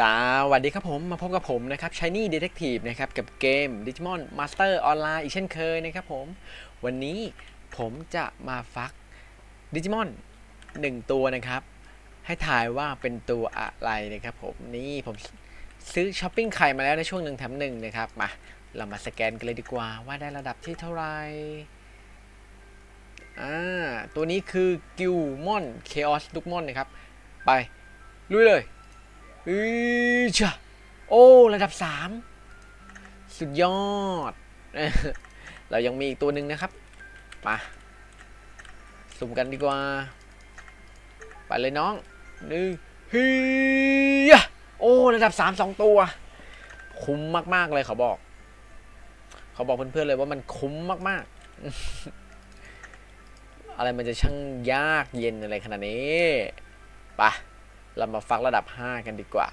สวัสดีครับผม มาพบกับผมนะครับ Shiny Detective นะครับ กับเกม Digimon Master Online อีกเช่นเคยนะครับผม วันนี้ผมจะมาฟัก Digimon 1 ตัวนะครับ ให้ถ่ายว่าเป็นตัวอะไรนะครับผม นี่ผมซื้อช้อปปิ้งไข่มาแล้วในช่วงหนึ่งแถมหนึ่งนะครับ มา เรามาสแกนกันเลยดีกว่า ว่าได้ระดับที่เท่าไหร่อ่า ตัวนี้คือ Gilmon Chaos d u k m o n นะครับ ไปลุยเลย อือชะโอ้ ระดับ3สุดยอด เรายังมีอีกตัวหนึ่งนะครับ มาสุ่มกันดีกว่า ไปเลยน้องหนึ่งฮียโอ้ ระดับ3 2ตัว คุ้มมาก ๆ เลยเขาบอก เขาบอกเพื่อนๆเลยว่ามันคุ้มมาก ๆ อะไรมันจะช่างยากเย็นอะไรขนาดนี้ ไป เรามาฟักระดับ 5 กันดีกว่า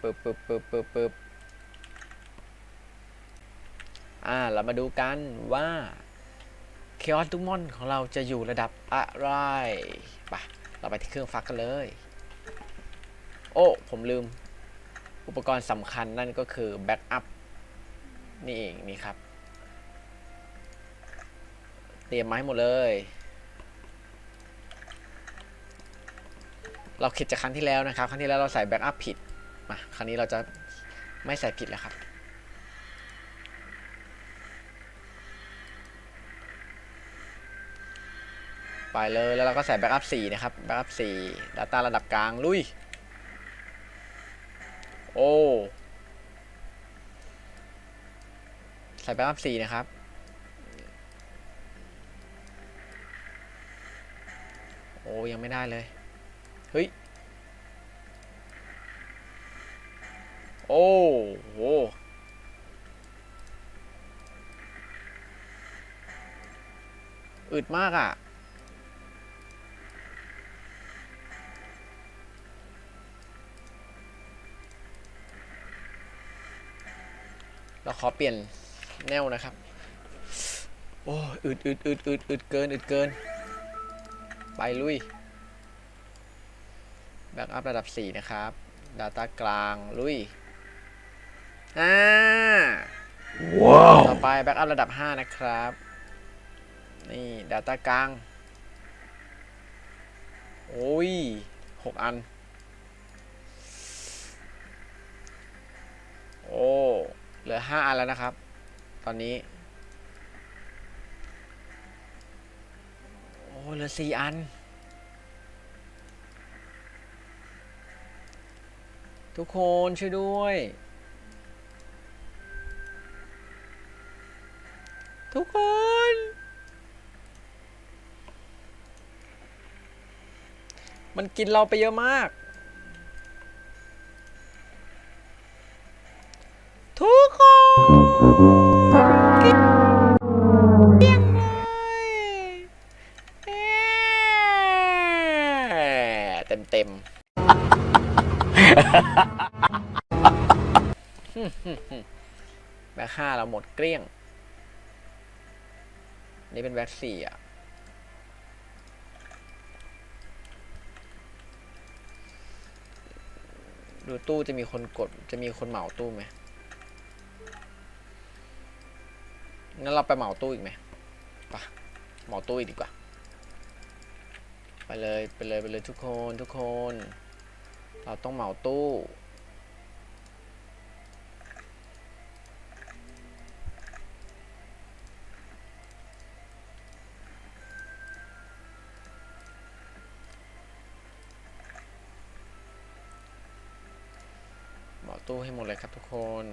ปึ๊บปึ๊บปึ๊บปึ๊บปึ๊บอ่า เรามาดูกันว่าเคออสทุกมอนของเราจะอยู่ระดับอะไรไปเราไปที่เครื่องฟักกันเลย โอ้ ผมลืม อุปกรณ์สำคัญนั่นก็คือแบ็กอัพนี่เองนี่ครับ เตรียมมาให้หมดเลย เราคิดจากครั้งที่แล้วนะครับ ครั้งที่แล้วเราใส่แบ็กอัพผิด มา ครั้งนี้เราจะไม่ใส่ผิดแล้วครับ ไปเลยแล้วเราก็ใส่แบ็กอัพ4นะครับ แบ็กอัพ4 Data ระดับกลาง ลุย โอ้ ใส่แบ็กอัพ4นะครับ โอ้ ยังไม่ได้เลย เฮ้ย โอ้โหอึดมากอะ่ะ เราขอเปลี่ยนแนวนะครับ โอ้อึดอึดอึดอึดอึดเกินอึดเกิน ไปลุย แบ็กอัพระดับ 4 นะครับ Data กลางลุยอ่าว้าวต่อไปแบ็กอัพระดับ 5 นะครับ นี่ Data กลาง โอ้ย 6 อัน โอ้ เหลือ 5 อันแล้วนะครับ ตอนนี้ เหลือ4อัน ทุกคนช่วยด้วย ทุกคนมันกินเราไปเยอะมาก ทุกคน เต็มเต็มๆแบ็คห้าเราหมดเกลี้ยง นี่เป็นแบ็คสี่อะ ดูตู้จะมีคนกด จะมีคนเหมาตู้ไหมงั้นเราไปเหมาตู้อีกไหมไปะเหมาตู้อีกดีกว่าไป เลยไปเลยไปเลยทุกคนทุกคน เราต้องเหมาตู้เหมาตู้ให้หมดเลยครับทุกคน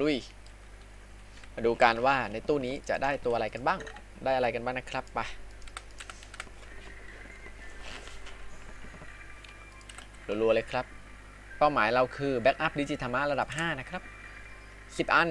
ลุย มาดูกันว่าในตู้นี้จะได้ตัวอะไรกันบ้าง ได้อะไรกันบ้างนะครับไปรัวๆเลยครับ เป้าหมายเราคือแบ็กอัพดิจิธรรมะระดับ 5 นะครับ 10 อัน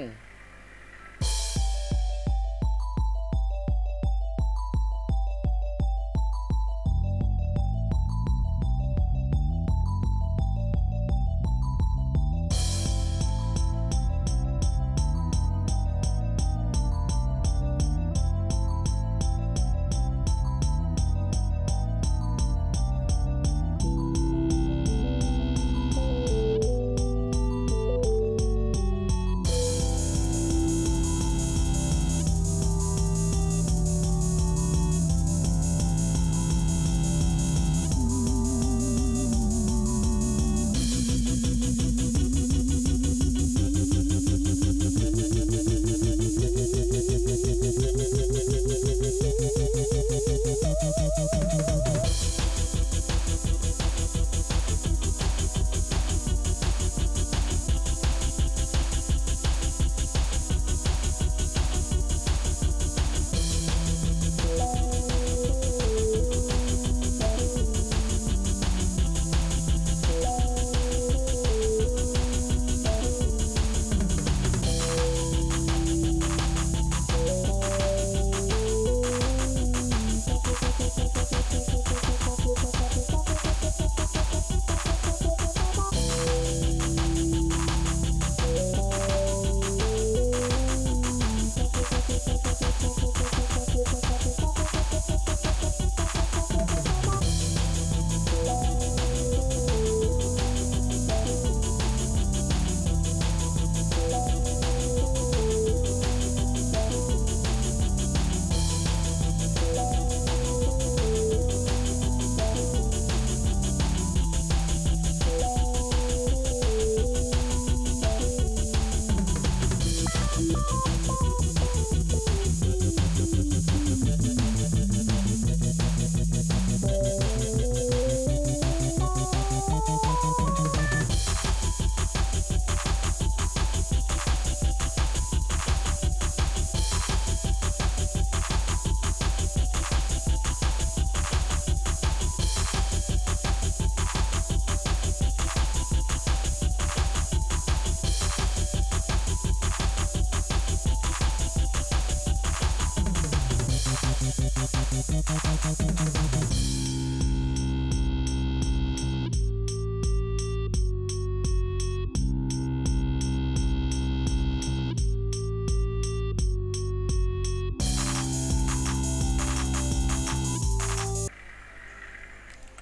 แ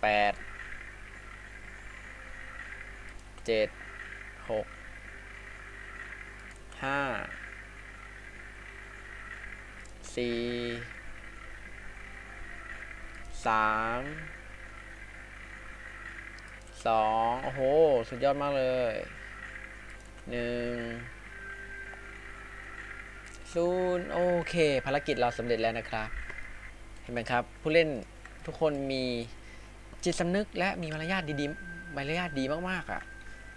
ปดเจ็ดหกห้าสี่ สามสองโอ้โห สุดยอดมากเลยหนึ่งศูนย์โอเค ภารกิจเราสำเร็จแล้วนะครับ เห็นไหมครับ ผู้เล่นทุกคนมีจิตสำนึกและมีมารยาทดีๆมารยาทดีมากๆอะ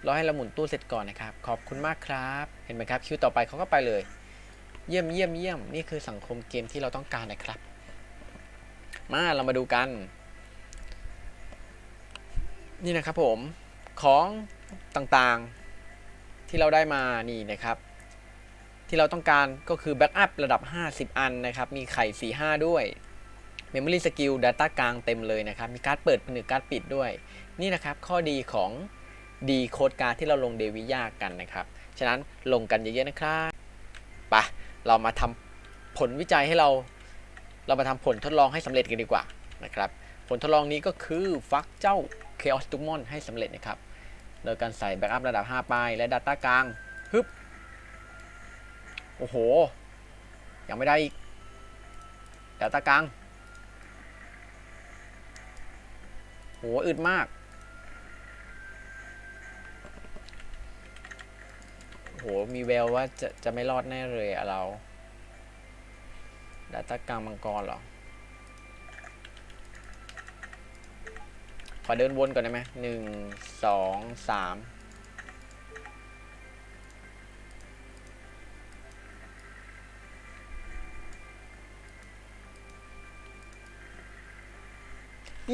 รอให้เราหมุนตู้เสร็จก่อนนะครับ ขอบคุณมากครับ เห็นไหมครับ คิวต่อไปเขาก็ไปเลย เยี่ยมเยี่ยมเยี่ยมนี่คือสังคมเกมที่เราต้องการนะครับ มาเรามาดูกัน นี่นะครับผมของต่างๆที่เราได้มานี่นะครับ ที่เราต้องการก็คือแบ็กอัพระดับ 50 อันนะครับ มีไข่ 45 ด้วย Memory Skill Data กลางเต็มเลยนะครับ มีการ์ดเปิดผนึกการ์ดปิดด้วย นี่นะครับข้อดีของดีโคดการ์ดที่เราลงเดวิยากันนะครับ ฉะนั้นลงกันเยอะๆนะครับไปะเรามาทำผลวิจัยให้เรา เรามาทำผลทดลองให้สำเร็จกันดีกว่านะครับ ผลทดลองนี้ก็คือฟักเจ้า Chaos d u m o n ให้สำเร็จนะครับ โดยการใส่แบ็กอัพระดับ 5 ไปและ Data กลางฮึบโอ้โห ยังไม่ได้อีก Data กลางโหอึดมากโหมีแววว่าจะจะไม่รอดแน่เลยเรา ดาต้ากลางมังกรหรอ ขอเดินวนก่อนได้ไหมหนึ่งสองสาม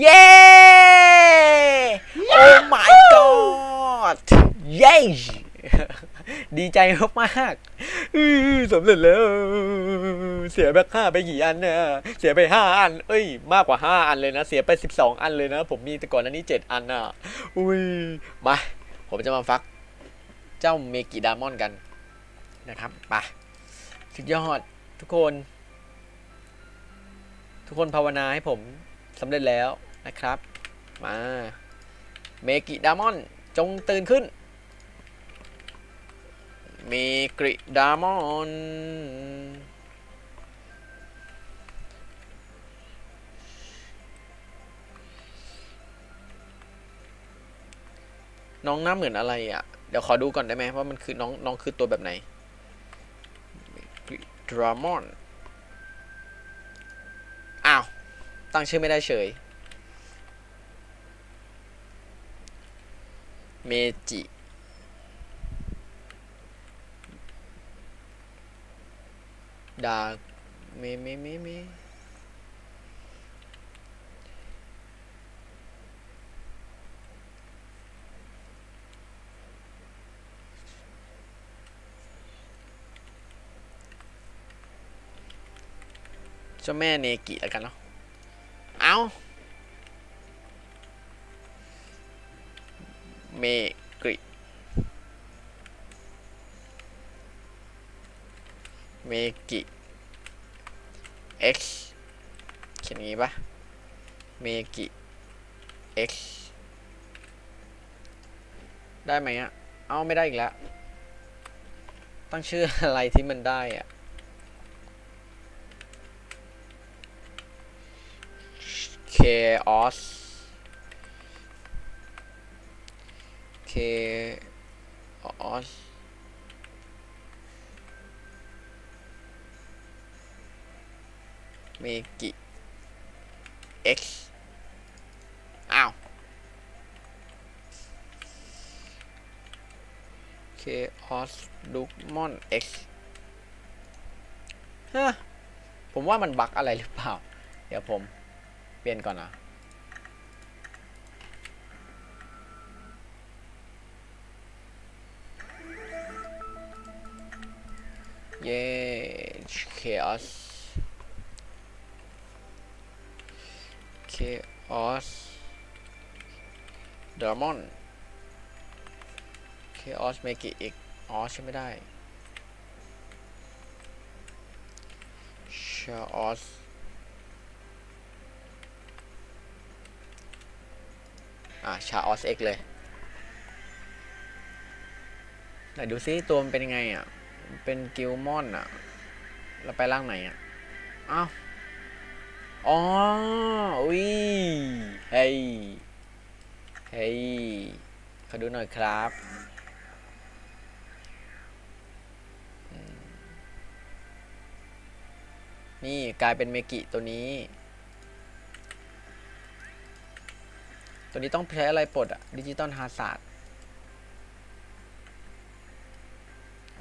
เย้ โอ้ my god เย้ ดีใจมาก สำเร็จแล้ว เสียแบคห้าไปกี่อันเนี่ยเสียไปห้าอัน เอ้ย มากกว่าห้าอันเลยนะ เสียไปสิบสองอันเลยนะ ผมมีแต่ก่อนอันนี้เจ็ดอันน่ะ อุ้ย มา ผมจะมาฟัก เจ้าเมกิดามอนกันนะครับไปสุดยอดทุกคน ทุกคนภาวนาให้ผมสำเร็จแล้วนะครับ มา เมกิดามอนจงตื่นขึ้น มกิดามอนน้องหน้าเหมือนอะไรอะ เดี๋ยวขอดูก่อนได้ไหมว่ามันคือน้องน้องคือตัวแบบไหนดรามอน อ้าว ตั้งชื่อไม่ได้เฉย เมจิ ดาเมเมเมเมเจ้าแม่เนกิแล้วกันเนาะ เอาเมกริ เมกิ x เขียนอย่างงี้ปะเมกิ x ได้ไหมอะ เอาไม่ได้อีกแล้ว ตั้งชื่ออะไรที่มันได้อะ chaos chaos เมกิ x อ้าว chaos d u m o n x ฮะ ผมว่ามันบั๊กอะไรหรือเปล่า เดี๋ยวผมเปลี่ยนก่อนนะเย้ chaos chaos dramon chaos make it อีกอ๋อใช่ไม่ได้ chaos อะชาออสเอกเลยไหนดูซิตัวมันเป็นยังไงอะ เป็นกิลมอนอะแล้วไปร่างไหนอะ อ้าว อ๋ออุ้ยเฮ้ยเฮ้ยขอดูหน่อยครับนี่กลายเป็นเมกิตัวนี้ ตัวนี้ต้องใช้อะไรปลดอะดิจิตอลฮาร์ด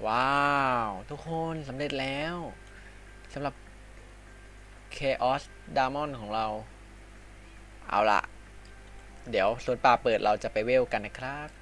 ว้าว ทุกคนสำเร็จแล้วสำหรับ Chaos Diamond ของเรา เอาละ เดี๋ยวส่วนป่าเปิดเราจะไปเวลกันนะครับ